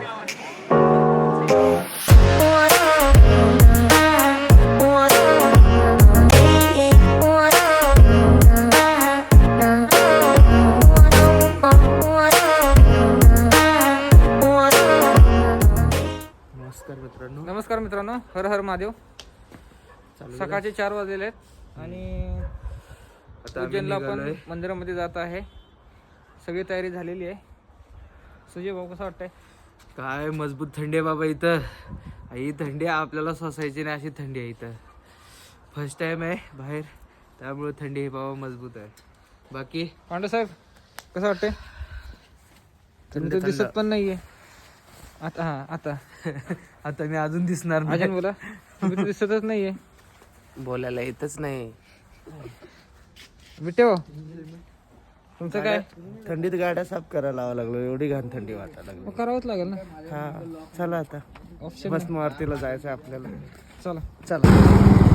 नमस्कार मित्रांनो. नमस्कार मित्रांनो. हर हर महादेव. सकाळचे चार वाजलेले आहेत आणि उज्जैनला आपण निघालोय. मंदिरामध्ये जात आहे. सगळी तयारी झालेली आहे. सुजय भाऊ कसं वाटतंय? काय मजबूत थंडी आहे बाबा इथं. ही थंडी आपल्याला सोसायची नाही अशी थंडी आहे इथं. फर्स्ट टाइम आहे बाहेर त्यामुळे थंडी ही बाबा मजबूत आहे. बाकी? पांडू साहेब कसं वाटतंय? थंड. दिसत पण नाहीये. आता हा आता. आता मी अजून दिसणार अजून नाही बोला. तुम्ही दिसतच नाहीये. बोलायला येतच नाही. हो तुमचं काय? थंडीत गाड्या साफ करायला लावा लागलो. एवढी घाण थंडी वाटायला मग लागली करावंच लागेल ना? हा चला आता. ऑप्शन बस मारुतीला जायचं आपल्याला. चला. चला.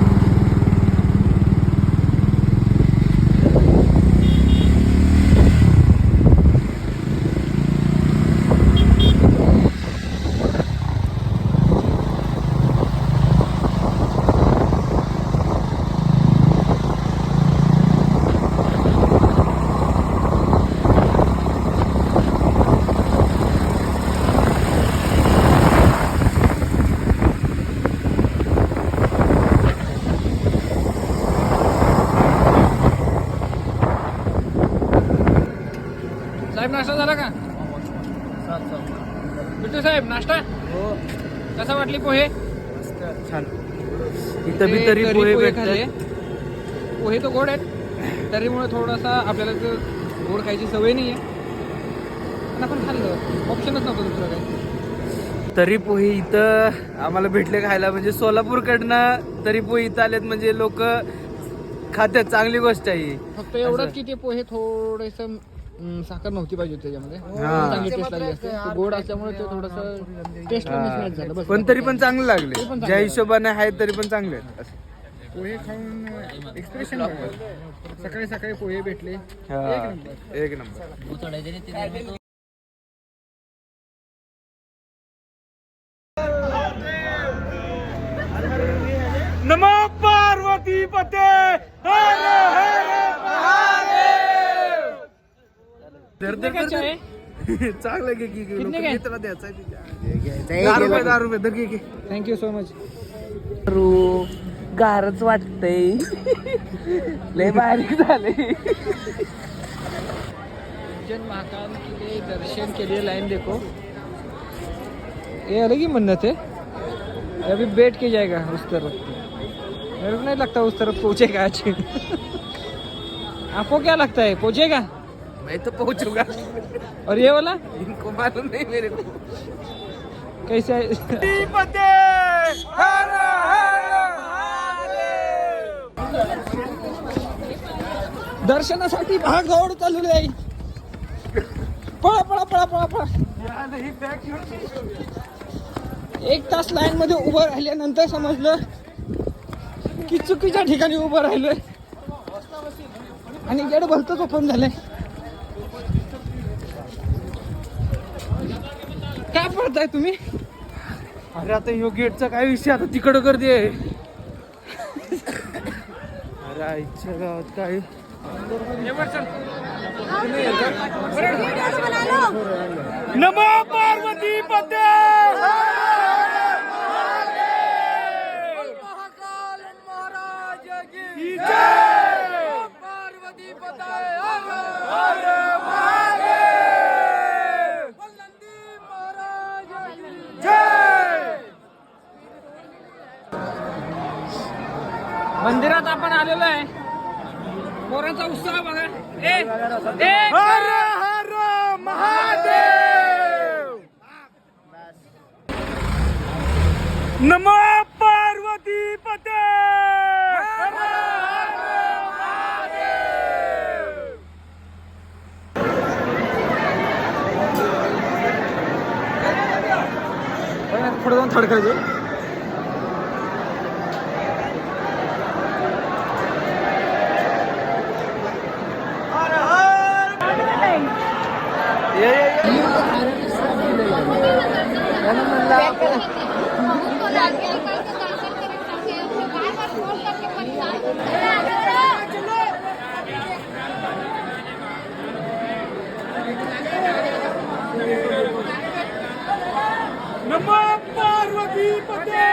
साहेब नाश्ता झाला का? विठू साहेब नाश्ता? कसा वाटली पोहे? छान. इथं बी तरी पोहे. भेटतात. पोहे तर गोड आहेत. तरीमुळे थोडासा आपल्याला तर गोड खायची सवय नाही आहे पण आपण खाल्लं. ऑप्शनच नव्हतं दुसरं काही. तरी पोहे इथं आम्हाला भेटले खायला. म्हणजे सोलापूरकडनं तरी पोहे इथं आलेत म्हणजे लोक खात्यात. चांगली गोष्ट आहे ही. फक्त एवढंच की ते पोहे थोडेस साखर नव्हती पाहिजे होती त्याच्यामध्ये. हा. चांगली टेस्ट लागली असते. ते गोड असल्यामुळे ते थोडस टेस्ट मिसमॅच झालं. बस. पण तरी पण चांगले लागले. ज्या हिशोबाने आहेत तरी पण चांगले आहेत. असे. पोहे खाऊन एक्सप्रेशन सकाळी सकाळी पोहे भेटले. एक नंबर. नमो पार्वती पते. हर हर महादेव काय धर. चांगलं घे की. कितने लोकं काय? मित्राला द्यायचं आहे तुझ्या. दहा रुपये दहा रुपये घे घे. थँक्यू सो मच गारच वाटतंय. लय बारीक झाले महाकाल के दर्शन के लिए लाइन देखो. ये अलग ही मन्नत है अभी बैठ के जाएगा उस तरफ. मेरे को नहीं लगता उस तरफ पहुंचेगा आज. आपको क्या लगता है? पहुंचेगा? मैं तो पहुंचूंगा और ये वाला? इनको मालूम नहीं मेरे को। कैसे दर्शनासाठी भाग दौड चाललेली आहे. पळा पळा पळा पळा पळा. एक तास लाईन मध्ये उभं राहिल्यानंतर समजलं की चुकीच्या ठिकाणी उभं राहिलोय. आणि गेट भलतंच ओपन झालंय. पडताय तुम्ही? अरे आता ह्यो गेटचा काय विषय? आता तिकडं गर्दी आहे. अरे आईच्या गावात काय नमो पार्वती पते! मंदिरात आपण आलेलो आहे. पोरांचा उत्साह बघा. ए, हर हर महादेव! नमो पार्वती पते! पुढे जाऊन थडकायचे ये, ये, ये. नमो पार्वती पते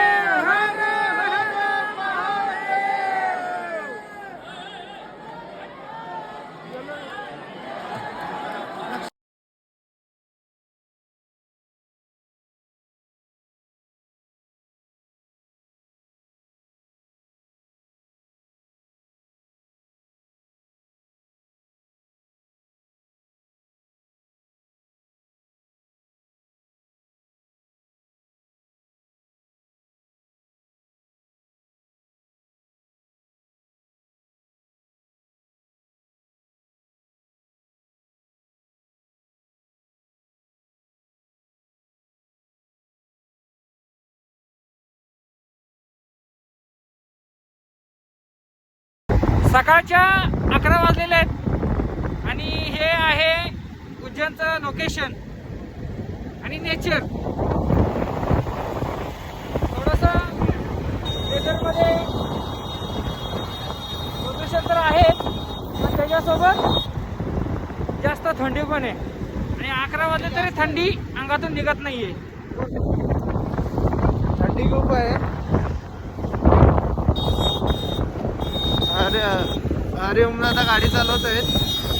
सकाळच्या अकरा वाजलेले आहेत. आणि हे आहे उज्जैनचं लोकेशन आणि नेचर थोडस नेचरमध्ये प्रदूषण तर आहे पण त्याच्यासोबत जास्त थंडी पण आहे. आणि अकरा वाजले तरी थंडी अंगातून निघत नाहीये. थंडी खूप आहे. अरे अरे उमला आता गाडी आहेत